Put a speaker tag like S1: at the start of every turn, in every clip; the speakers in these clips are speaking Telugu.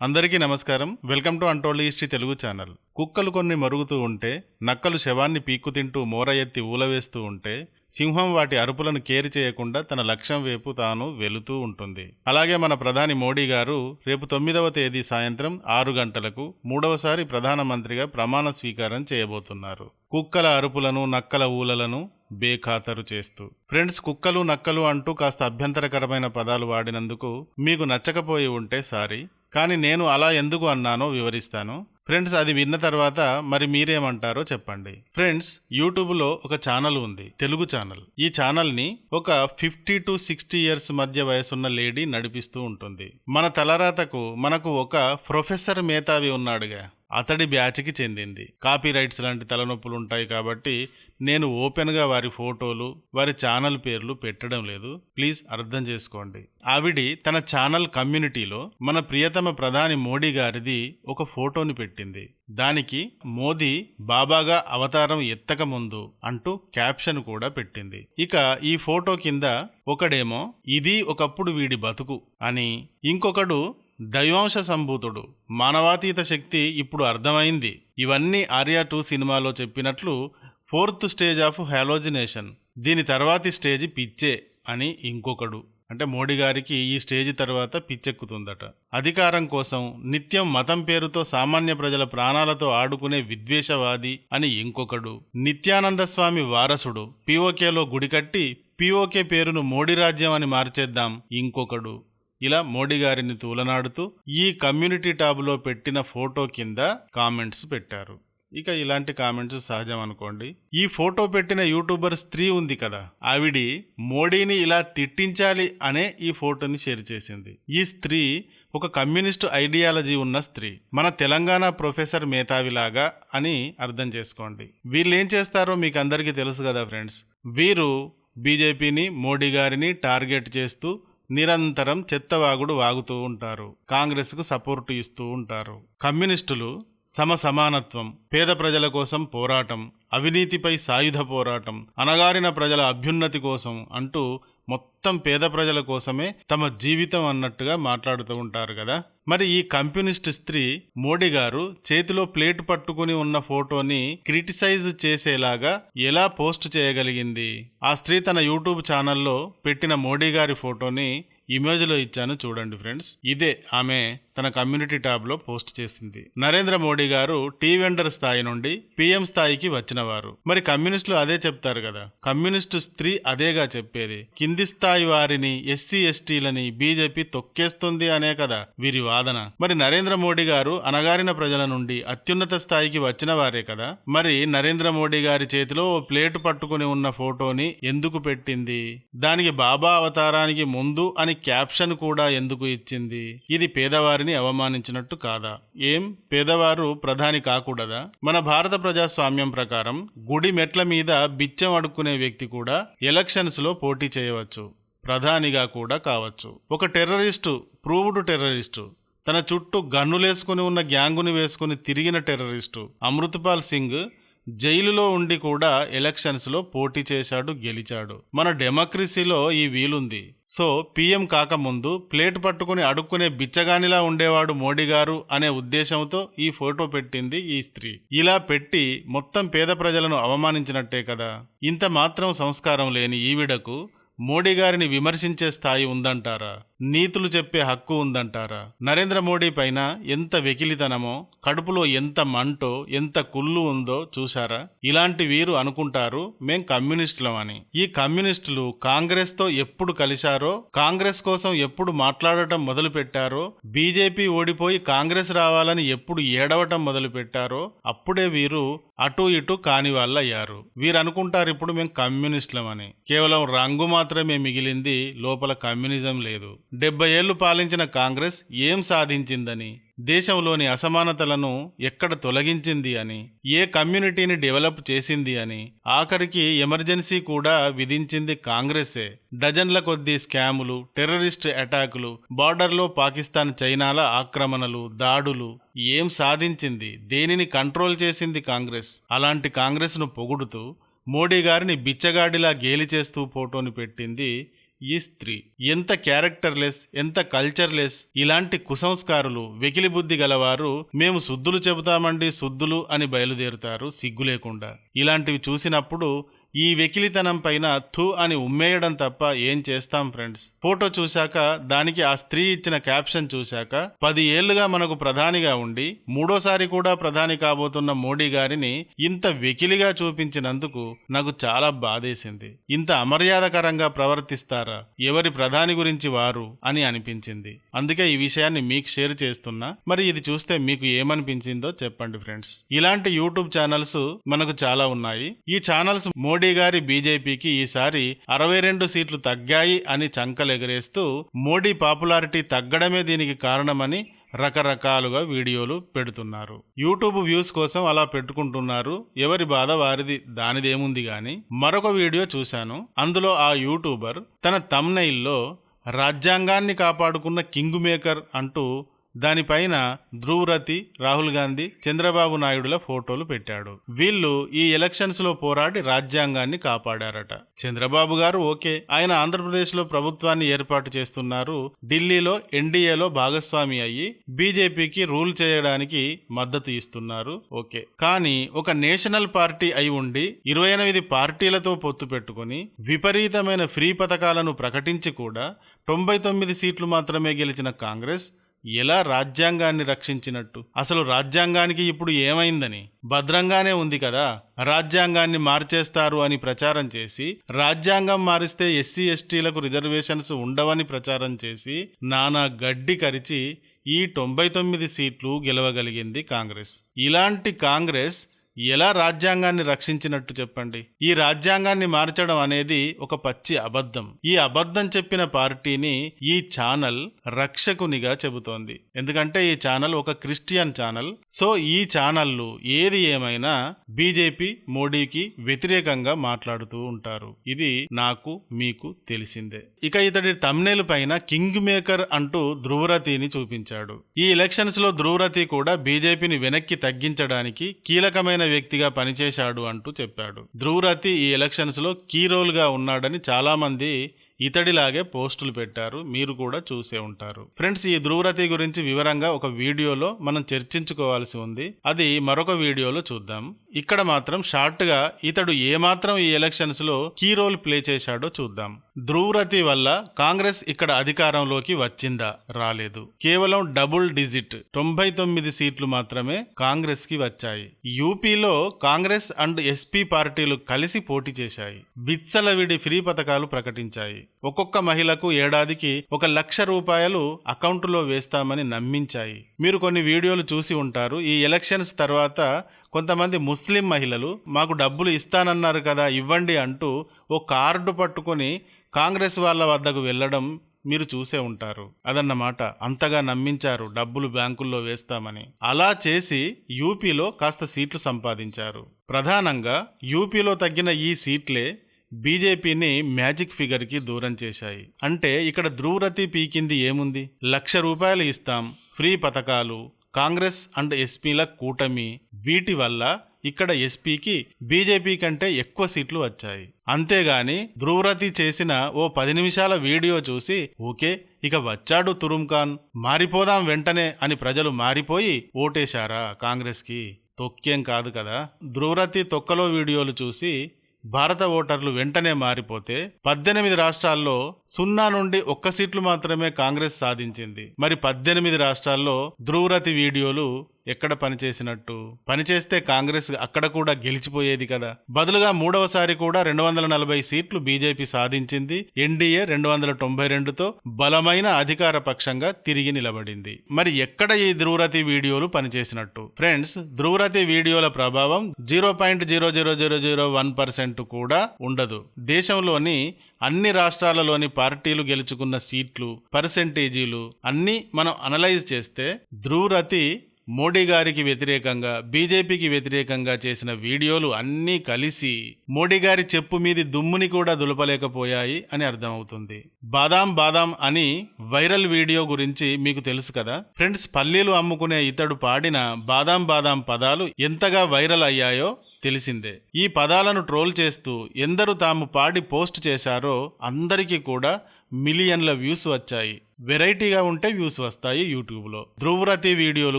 S1: అందరికీ నమస్కారం. Welcome to untold history Telugu channel. కుక్కలు కొన్ని మరుగుతూ ఉంటే నక్కలు శవాన్ని పీక్కు తింటూ మూర ఎత్తి ఊలవేస్తూ ఉంటే సింహం వాటి అరుపులను కేరి చేయకుండా తన లక్ష్యం వైపు తాను వెళుతూ ఉంటుంది. అలాగే మన ప్రధాని మోడీ గారు రేపు తొమ్మిదవ తేదీ సాయంత్రం ఆరు గంటలకు మూడవసారి ప్రధానమంత్రిగా ప్రమాణ స్వీకారం చేయబోతున్నారు. కుక్కల అరుపులను నక్కల ఊలలను బేఖాతరు చేస్తూ. ఫ్రెండ్స్ కుక్కలు నక్కలు అంటూ కాస్త అభ్యంతరకరమైన పదాలు వాడినందుకు మీకు నచ్చకపోయి ఉంటే సారీ. కానీ నేను అలా ఎందుకు అన్నానో వివరిస్తాను. ఫ్రెండ్స్ అది విన్న తర్వాత మరి మీరేమంటారో చెప్పండి. ఫ్రెండ్స్ యూట్యూబ్లో ఒక ఛానల్ ఉంది తెలుగు ఛానల్. ఈ ఛానల్ని ఒక ఫిఫ్టీ టు సిక్స్టీ ఇయర్స్ మధ్య వయసున్న లేడీ నడిపిస్తూ ఉంటుంది. మన తలరాతకు మనకు ఒక ప్రొఫెసర్ మేధావి ఉన్నాడుగా. అతడి బ్యాచ్కి చెందింది. కాపీ రైట్స్ లాంటి తలనొప్పులు ఉంటాయి కాబట్టి నేను ఓపెన్గా వారి ఫోటోలు వారి ఛానల్ పేర్లు పెట్టడం లేదు. ప్లీజ్ అర్థం చేసుకోండి. ఆవిడి తన ఛానల్ కమ్యూనిటీలో మన ప్రియతమ ప్రధాని మోడీ గారిది ఒక ఫోటోని పెట్టింది. దానికి మోదీ బాబాగా అవతారం ఎత్తక ముందు అంటూ క్యాప్షన్ కూడా పెట్టింది. ఇక ఈ ఫోటో కింద ఒకడేమో ఇది ఒకప్పుడు వీడి బతుకు అని ఇంకొకడు దైవాంశ సంభూతుడు మానవాతీత శక్తి ఇప్పుడు అర్థమైంది. ఇవన్నీ ఆర్యా టూ సినిమాలో చెప్పినట్లు ఫోర్త్ స్టేజ్ ఆఫ్ హ్యాలోజినేషన్ దీని తర్వాతి స్టేజ్ పిచ్చే అని ఇంకొకడు. అంటే మోడీ గారికి ఈ స్టేజ్ తర్వాత పిచ్చెక్కుతుందట. అధికారం కోసం నిత్యం మతం పేరుతో సామాన్య ప్రజల ప్రాణాలతో ఆడుకునే విద్వేషవాది అని ఇంకొకడు. నిత్యానంద స్వామి వారసుడు. పీఓకేలో గుడి కట్టి పీఓకే పేరును మోడీ రాజ్యం అని మార్చేద్దాం ఇంకొకడు. ఇలా మోడీ గారిని తూలనాడుతూ ఈ కమ్యూనిటీ ట్యాబ్లో పెట్టిన ఫోటో కింద కామెంట్స్ పెట్టారు. ఇక ఇలాంటి కామెంట్స్ సహజం అనుకోండి. ఈ ఫోటో పెట్టిన యూట్యూబర్ స్త్రీ ఉంది కదా ఆవిడి మోడీని ఇలా తిట్టించాలి అనే ఈ ఫోటోని షేర్ చేసింది. ఈ స్త్రీ ఒక కమ్యూనిస్టు ఐడియాలజీ ఉన్న స్త్రీ. మన తెలంగాణ ప్రొఫెసర్ మేధావిలాగా అని అర్థం చేసుకోండి. వీళ్ళు ఏం చేస్తారో మీకు అందరికీ తెలుసు కదా ఫ్రెండ్స్. వీరు బీజేపీని మోడీ గారిని టార్గెట్ చేస్తూ నిరంతరం చెత్తవాగుడు వాగుతూ ఉంటారు. కాంగ్రెస్కు సపోర్టు ఇస్తూ ఉంటారు. కమ్యూనిస్టులు సమసమానత్వం పేద ప్రజల కోసం పోరాటం అవినీతిపై సాయుధ పోరాటం అణగారిన ప్రజల అభ్యున్నతి కోసం అంటూ మొత్తం పేద ప్రజల కోసమే తమ జీవితం అన్నట్టుగా మాట్లాడుతూ ఉంటారు కదా. మరి ఈ కమ్యూనిస్ట్ స్త్రీ మోడీ గారు చేతిలో ప్లేట్ పట్టుకుని ఉన్న ఫోటోని క్రిటిసైజ్ చేసేలాగా ఎలా పోస్ట్ చేయగలిగింది? ఆ స్త్రీ తన యూట్యూబ్ ఛానల్లో పెట్టిన మోడీ గారి ఫోటోని ఇమేజ్లో ఇచ్చాను చూడండి ఫ్రెండ్స్. ఇదే ఆమె తన కమ్యూనిటీ ట్యాబ్లో పోస్ట్ చేసింది. నరేంద్ర మోడీ గారు టీ వెండర్ స్థాయి నుండి పీఎం స్థాయికి వచ్చినవారు. మరి కమ్యూనిస్టులు అదే చెప్తారు కదా. కమ్యూనిస్టు స్త్రీ అదేగా చెప్పేది. కింది స్థాయి వారిని ఎస్సీ ఎస్టీలని బీజేపీ తొక్కేస్తుంది అనే కదా వీరి వాదన. మరి నరేంద్ర మోడీ గారు అనగారిన ప్రజల నుండి అత్యున్నత స్థాయికి వచ్చిన వారే కదా. మరి నరేంద్ర మోడీ గారి చేతిలో ఓ ప్లేటు పట్టుకుని ఉన్న ఫోటోని ఎందుకు పెట్టింది? దానికి బాబా అవతారానికి ముందు అని క్యాప్షన్ కూడా ఎందుకు ఇచ్చింది? ఇది పేదవారిని అవమానించినట్టు కాదా? ఏం? పేదవారు ప్రధాని కాకూడదా? మన భారత ప్రజాస్వామ్యం ప్రకారం గుడి మెట్ల మీద బిచ్చం అడుక్కునే వ్యక్తి కూడా ఎలక్షన్స్లో పోటీ చేయవచ్చు. ప్రధానిగా కూడా కావచ్చు. ఒక టెర్రరిస్టు ప్రూవ్డ్ టెర్రరిస్టు తన చుట్టూ గన్నులేసుకుని ఉన్న గ్యాంగుని వేసుకుని తిరిగిన టెర్రరిస్టు అమృతపాల్ సింగ్ జైలులో ఉండి కూడా ఎలక్షన్స్లో పోటీ చేశాడు గెలిచాడు. మన డెమోక్రసీలో ఈ వీలుంది. సో పీఎం కాకముందు ప్లేట్ పట్టుకుని అడుక్కునే బిచ్చగానిలా ఉండేవాడు మోడీ గారు అనే ఉద్దేశంతో ఈ ఫోటో పెట్టింది ఈ స్త్రీ. ఇలా పెట్టి మొత్తం పేద ప్రజలను అవమానించినట్టే కదా. ఇంత మాత్రం సంస్కారం లేని ఈవిడకు మోడీ గారిని విమర్శించే స్థాయి ఉందంటారా? నీతులు చెప్పే హక్కు ఉందంటారా? నరేంద్ర మోడీ పైన ఎంత వెకిలితనమో కడుపులో ఎంత మంటో ఎంత కుళ్ళు ఉందో చూశారా? ఇలాంటి వీరు అనుకుంటారు మేం కమ్యూనిస్టులం అని ఈ కమ్యూనిస్టులు కాంగ్రెస్తో ఎప్పుడు కలిశారో కాంగ్రెస్ కోసం ఎప్పుడు మాట్లాడటం మొదలు పెట్టారో బీజేపీ ఓడిపోయి కాంగ్రెస్ రావాలని ఎప్పుడు ఏడవటం మొదలు పెట్టారో అప్పుడే వీరు అటు ఇటు కాని వాళ్ళయ్యారు. వీరు అనుకుంటారు ఇప్పుడు మేము కమ్యూనిస్టులం అని కేవలం రంగు మాత్రమే మిగిలింది లోపల కమ్యూనిజం లేదు. డెబ్బై ఏళ్ళు పాలించిన కాంగ్రెస్ ఏం సాధించిందని దేశంలోని అసమానతలను ఎక్కడ తొలగించింది అని ఏ కమ్యూనిటీని డెవలప్ చేసింది అని ఆఖరికి ఎమర్జెన్సీ కూడా విధించింది కాంగ్రెసే. డజన్ల కొద్దీ స్కాములు టెర్రరిస్ట్ అటాకులు బార్డర్లో పాకిస్తాన్ చైనాల ఆక్రమణలు దాడులు ఏం సాధించింది దేనిని కంట్రోల్ చేసింది కాంగ్రెస్? అలాంటి కాంగ్రెస్ను పొగుడుతూ మోడీ గారిని బిచ్చగాడిలా గేలి చేస్తూ ఫోటోని పెట్టింది ఈ స్త్రీ ఎంత క్యారెక్టర్లెస్ ఎంత కల్చర్లెస్ ఇలాంటి కుసంస్కారులు వెకిలి బుద్ధి గలవారు మేము శుద్ధులు చెబుతామండి శుద్ధులు అని బయలుదేరుతారు సిగ్గు లేకుండా ఇలాంటివి చూసినప్పుడు ఈ వెకిలితనం పైన థు అని ఉమ్మేయడం తప్ప ఏం చేస్తాం ఫ్రెండ్స్? ఫోటో చూశాక దానికి ఆ స్త్రీ ఇచ్చిన క్యాప్షన్ చూశాక పది ఏళ్ళుగా మనకు ప్రధానిగా ఉండి మూడోసారి కూడా ప్రధాని కాబోతున్న మోడీ గారిని ఇంత వెకిలిగా చూపించినందుకు నాకు చాలా బాధేసింది. ఇంత అమర్యాదకరంగా ప్రవర్తిస్తారా? ఎవరి ప్రధాని గురించి వారు? అని అనిపించింది. అందుకే ఈ విషయాన్ని మీకు షేర్ చేస్తున్నా. మరి ఇది చూస్తే మీకు ఏమనిపించిందో చెప్పండి ఫ్రెండ్స్. ఇలాంటి యూట్యూబ్ ఛానల్స్ మనకు చాలా ఉన్నాయి. ఈ ఛానల్స్ మోడీ గారి బీజేపీకి ఈసారి అరవై రెండు సీట్లు తగ్గాయి అని చంకలెగరేస్తూ మోడీ పాపులారిటీ తగ్గడమే దీనికి కారణమని రకరకాలుగా వీడియోలు పెడుతున్నారు. యూట్యూబ్ వ్యూస్ కోసం అలా పెట్టుకుంటున్నారు. ఎవరి బాధ వారిది దానిదేముంది గాని. మరొక వీడియో చూశాను. అందులో ఆ యూట్యూబర్ తన తమ్నైల్లో రాజ్యాంగాన్ని కాపాడుకున్న కింగ్ మేకర్ అంటూ దానిపైన ధ్రువరతి రాహుల్ గాంధీ చంద్రబాబు నాయుడుల ఫోటోలు పెట్టాడు. వీళ్ళు ఈ ఎలక్షన్స్లో పోరాడి రాజ్యాంగాన్ని కాపాడారట. చంద్రబాబు గారు ఓకే ఆయన ఆంధ్రప్రదేశ్లో ప్రభుత్వాన్ని ఏర్పాటు చేస్తున్నారు ఢిల్లీలో ఎన్డీఏలో భాగస్వామి అయ్యి బీజేపీకి రూల్ చేయడానికి మద్దతు ఇస్తున్నారు ఓకే. కానీ ఒక నేషనల్ పార్టీ అయి ఉండి ఇరవై ఎనిమిది పార్టీలతో పొత్తు పెట్టుకుని విపరీతమైన ఫ్రీ పథకాలను ప్రకటించి కూడా తొంభై తొమ్మిది సీట్లు మాత్రమే గెలిచిన కాంగ్రెస్ ఎలా రాజ్యాంగాన్ని రక్షించినట్టు? అసలు రాజ్యాంగానికి ఇప్పుడు ఏమైందని? భద్రంగానే ఉంది కదా. రాజ్యాంగాన్ని మార్చేస్తారు అని ప్రచారం చేసి రాజ్యాంగం మారిస్తే ఎస్సీ ఎస్టీలకు రిజర్వేషన్స్ ఉండవని ప్రచారం చేసి నానా గడ్డి కరిచి ఈ తొంభై తొమ్మిది సీట్లు గెలవగలిగింది కాంగ్రెస్. ఇలాంటి కాంగ్రెస్ ఎలా రాజ్యాంగాన్ని రక్షించినట్టు చెప్పండి? ఈ రాజ్యాంగాన్ని మార్చడం అనేది ఒక పచ్చి అబద్ధం. ఈ అబద్ధం చెప్పిన పార్టీని ఈ ఛానల్ రక్షకునిగా చెబుతోంది. ఎందుకంటే ఈ ఛానల్ ఒక క్రిస్టియన్ ఛానల్. సో ఈ ఛానళ్ళు ఏది ఏమైనా బీజేపీ మోడీకి వ్యతిరేకంగా మాట్లాడుతూ ఉంటారు. ఇది నాకు మీకు తెలిసిందే. ఇక ఇతడి తమ్నేలు పైన కింగ్ మేకర్ అంటూ ధ్రువరతిని చూపించాడు. ఈ ఎలక్షన్స్లో ధ్రువరతి కూడా బీజేపీని వెనక్కి తగ్గించడానికి కీలకమైన వ్యక్తిగా పనిచేశాడు అంటూ చెప్పాడు. ధ్రువరతి ఈ ఎలక్షన్స్లో కీ రోల్గా ఉన్నాడని చాలా మంది ఇతడిలాగే పోస్టులు పెట్టారు మీరు కూడా చూసే ఉంటారు. ఫ్రెండ్స్ ఈ ధ్రువరతి గురించి వివరంగా ఒక వీడియోలో మనం చర్చించుకోవాల్సి ఉంది. అది మరొక వీడియోలో చూద్దాం. ఇక్కడ మాత్రం షార్ట్గా ఇతడు ఏమాత్రం ఈ ఎలక్షన్స్లో కీ రోల్ ప్లే చేశాడో చూద్దాం. ధ్రువరతి వల్ల కాంగ్రెస్ ఇక్కడ అధికారంలోకి వచ్చిందా? రాలేదు. కేవలం డబుల్ డిజిట్ తొంభై తొమ్మిది సీట్లు మాత్రమే కాంగ్రెస్కి వచ్చాయి. యూపీలో కాంగ్రెస్ అండ్ ఎస్పీ పార్టీలు కలిసి పోటీ చేశాయి. బిత్సలవిడి ఫ్రీ పథకాలు ప్రకటించాయి. ఒక్కొక్క మహిళకు ఏడాదికి ఒక లక్ష రూపాయలు అకౌంటులో వేస్తామని నమ్మించాయి. మీరు కొన్ని వీడియోలు చూసి ఉంటారు. ఈ ఎలక్షన్స్ తర్వాత కొంతమంది ముస్లిం మహిళలు మాకు డబ్బులు ఇస్తానన్నారు కదా ఇవ్వండి అంటూ ఓ కార్డు పట్టుకొని కాంగ్రెస్ వాళ్ళ వద్దకు వెళ్ళడం మీరు చూసే ఉంటారు. అదన్నమాట. అంతగా నమ్మించారు డబ్బులు బ్యాంకుల్లో వేస్తామని. అలా చేసి యూపీలో కాస్త సీట్లు సంపాదించారు. ప్రధానంగా యూపీలో తగ్గిన ఈ సీట్లే బీజేపీని మ్యాజిక్ ఫిగర్కి దూరం చేశాయి. అంటే ఇక్కడ ధ్రువరతి పీకింది ఏముంది? లక్ష రూపాయలు ఇస్తాం. ఫ్రీ పథకాలు. కాంగ్రెస్ అండ్ ఎస్పీల కూటమి. వీటి వల్ల ఇక్కడ ఎస్పీకి బీజేపీ కంటే ఎక్కువ సీట్లు వచ్చాయి. అంతేగాని ధ్రువరతి చేసిన ఓ పది నిమిషాల వీడియో చూసి ఓకే ఇక వచ్చాడు తురుంఖాన్ మారిపోదాం వెంటనే అని ప్రజలు మారిపోయి ఓటేశారా కాంగ్రెస్కి? తొక్కేం కాదు కదా. ధ్రువరతి తొక్కలో వీడియోలు చూసి భారత ఓటర్లు వెంటనే మారిపోతే పద్దెనిమిది రాష్ట్రాల్లో సున్నా నుండి ఒక్క సీట్లు మాత్రమే కాంగ్రెస్ సాధించింది. మరి పద్దెనిమిది రాష్ట్రాల్లో ధ్రువరతి వీడియోలు ఎక్కడ పనిచేసినట్టు పనిచేస్తే కాంగ్రెస్ అక్కడ కూడా గెలిచిపోయేది కదా. బదులుగా మూడవసారి కూడా రెండు వందల నలభై సీట్లు బీజేపీ సాధించింది. ఎన్డీఏ రెండు వందల తొంభై రెండుతో బలమైన అధికార పక్షంగా తిరిగి నిలబడింది. మరి ఎక్కడ ఈ ధ్రువరతి వీడియోలు పనిచేసినట్టు? ఫ్రెండ్స్ ధ్రువరతి వీడియోల ప్రభావం zero point zero zero zero zero one percent కూడా ఉండదు. దేశంలోని అన్ని రాష్ట్రాలలోని పార్టీలు గెలుచుకున్న సీట్లు పర్సెంటేజీలు అన్నీ మనం అనలైజ్ చేస్తే ధ్రువరతి మోడీ గారికి వ్యతిరేకంగా బీజేపీకి వ్యతిరేకంగా చేసిన వీడియోలు అన్నీ కలిసి మోడీ గారి చెప్పు మీది దుమ్ముని కూడా దులపలేకపోయాయి అని అర్థమవుతుంది. బాదాం బాదాం అని వైరల్ వీడియో గురించి మీకు తెలుసు కదా? ఫ్రెండ్స్ పల్లీలు అమ్ముకునే ఇతడు పాడిన బాదాం బాదాం పదాలు ఎంతగా వైరల్ అయ్యాయో తెలిసిందే. ఈ పదాలను ట్రోల్ చేస్తూ ఎందరు తాము పాడి పోస్ట్ చేశారో అందరికీ కూడా మిలియన్ల వ్యూస్ వచ్చాయి. వెరైటీగా ఉంటే వ్యూస్ వస్తాయి యూట్యూబ్లో. ధ్రువరతి వీడియోలు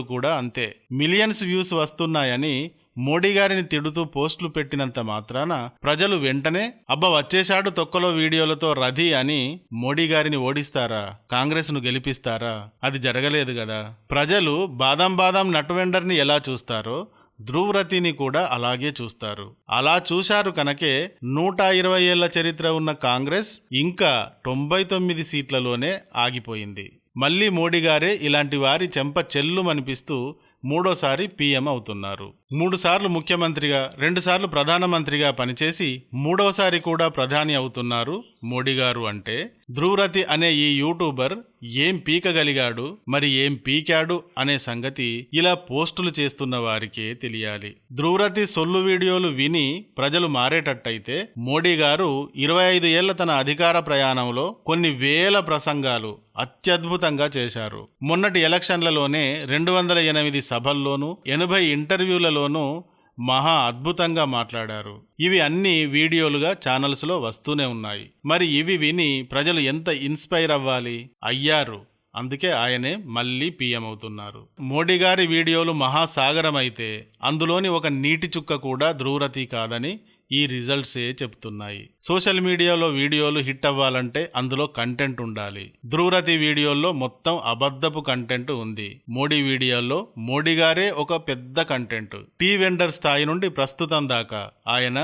S1: కూడా అంతే. మిలియన్స్ వ్యూస్ వస్తున్నాయని మోడీ గారిని తిడుతూ పోస్టులు పెట్టినంత మాత్రాన ప్రజలు వెంటనే అబ్బ వచ్చేశాడు తొక్కలో వీడియోలతో రథి అని మోడీ గారిని ఓడిస్తారా? కాంగ్రెస్ను గెలిపిస్తారా? అది జరగలేదు కదా. ప్రజలు బాదం బాదం నటువెండర్ని ఎలా చూస్తారో ధ్రువరతిని కూడా అలాగే చూస్తారు. అలా చూశారు కనుకే నూట ఇరవై ఏళ్ళ చరిత్ర ఉన్న కాంగ్రెస్ ఇంకా తొంభై తొమ్మిది సీట్లలోనే ఆగిపోయింది. మళ్ళీ మోడీ గారే ఇలాంటి వారి చెంప చెల్లుమనిపిస్తూ మూడోసారి పీఎం అవుతున్నారు. మూడుసార్లు ముఖ్యమంత్రిగా రెండుసార్లు ప్రధానమంత్రిగా పనిచేసి మూడవసారి కూడా ప్రధాని అవుతున్నారు మోడీ గారు అంటే. ధ్రువరతి అనే ఈ యూట్యూబర్ ఏం పీకగలిగాడు మరి ఏం పీకాడు అనే సంగతి ఇలా పోస్టులు చేస్తున్న వారికే తెలియాలి. ధ్రువరతి సొల్లు వీడియోలు విని ప్రజలు మారేటట్టయితే మోడీ గారు ఇరవై ఐదు ఏళ్ళ తన అధికార ప్రయాణంలో కొన్ని వేల ప్రసంగాలు అత్యద్భుతంగా చేశారు. మొన్నటి ఎలక్షన్లలోనే రెండు వందల ఎనిమిది సభల్లోనూ ఎనభై ఇంటర్వ్యూలలో ఇంటర్వ్యూలలోనూ మహా అద్భుతంగా మాట్లాడారు. ఇవి అన్ని వీడియోలుగా ఛానల్స్లో వస్తూనే ఉన్నాయి. మరి ఇవి విని ప్రజలు ఎంత ఇన్స్పైర్ అవ్వాలి? అయ్యారు. అందుకే ఆయనే మళ్ళీ పీఎం అవుతున్నారు. మోడీ గారి వీడియోలు మహాసాగరం అయితే అందులోని ఒక నీటి చుక్క కూడా ధ్రువరతి కాదని ఈ రిజల్ట్సే చెప్తున్నాయి. సోషల్ మీడియాలో వీడియోలు హిట్ అవ్వాలంటే అందులో కంటెంట్ ఉండాలి. ధ్రువరతి వీడియోల్లో మొత్తం అబద్ధపు కంటెంట్ ఉంది. మోడీ వీడియోల్లో మోడీ గారే ఒక పెద్ద కంటెంట్ టీ వెండర్ స్థాయి నుండి ప్రస్తుతం దాకా ఆయన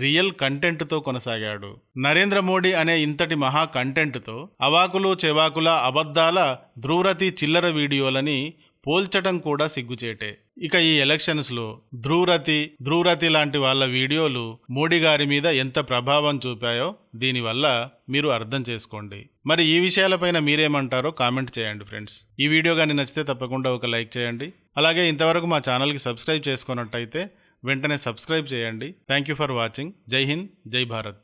S1: రియల్ కంటెంట్తో కొనసాగాడు. నరేంద్ర మోడీ అనే ఇంతటి మహా కంటెంట్తో అవాకులు చెవాకుల అబద్ధాల ధ్రువరతి చిల్లర వీడియోలని పోల్చటం కూడా సిగ్గుచేటే. ఇక ఈ ఎలక్షన్స్లో ధ్రువరతి ధ్రువరతి లాంటి వాళ్ళ వీడియోలు మోడీ గారి మీద ఎంత ప్రభావం చూపాయో దీనివల్ల మీరు అర్థం చేసుకోండి. మరి ఈ విషయాలపైన మీరేమంటారో కామెంట్ చేయండి ఫ్రెండ్స్. ఈ వీడియో కానీ నచ్చితే తప్పకుండా ఒక లైక్ చేయండి. అలాగే ఇంతవరకు మా ఛానల్కి సబ్స్క్రైబ్ చేసుకున్నట్టయితే వెంటనే సబ్స్క్రైబ్ చేయండి. Thank you for watching. Jai Hind Jai Bharat.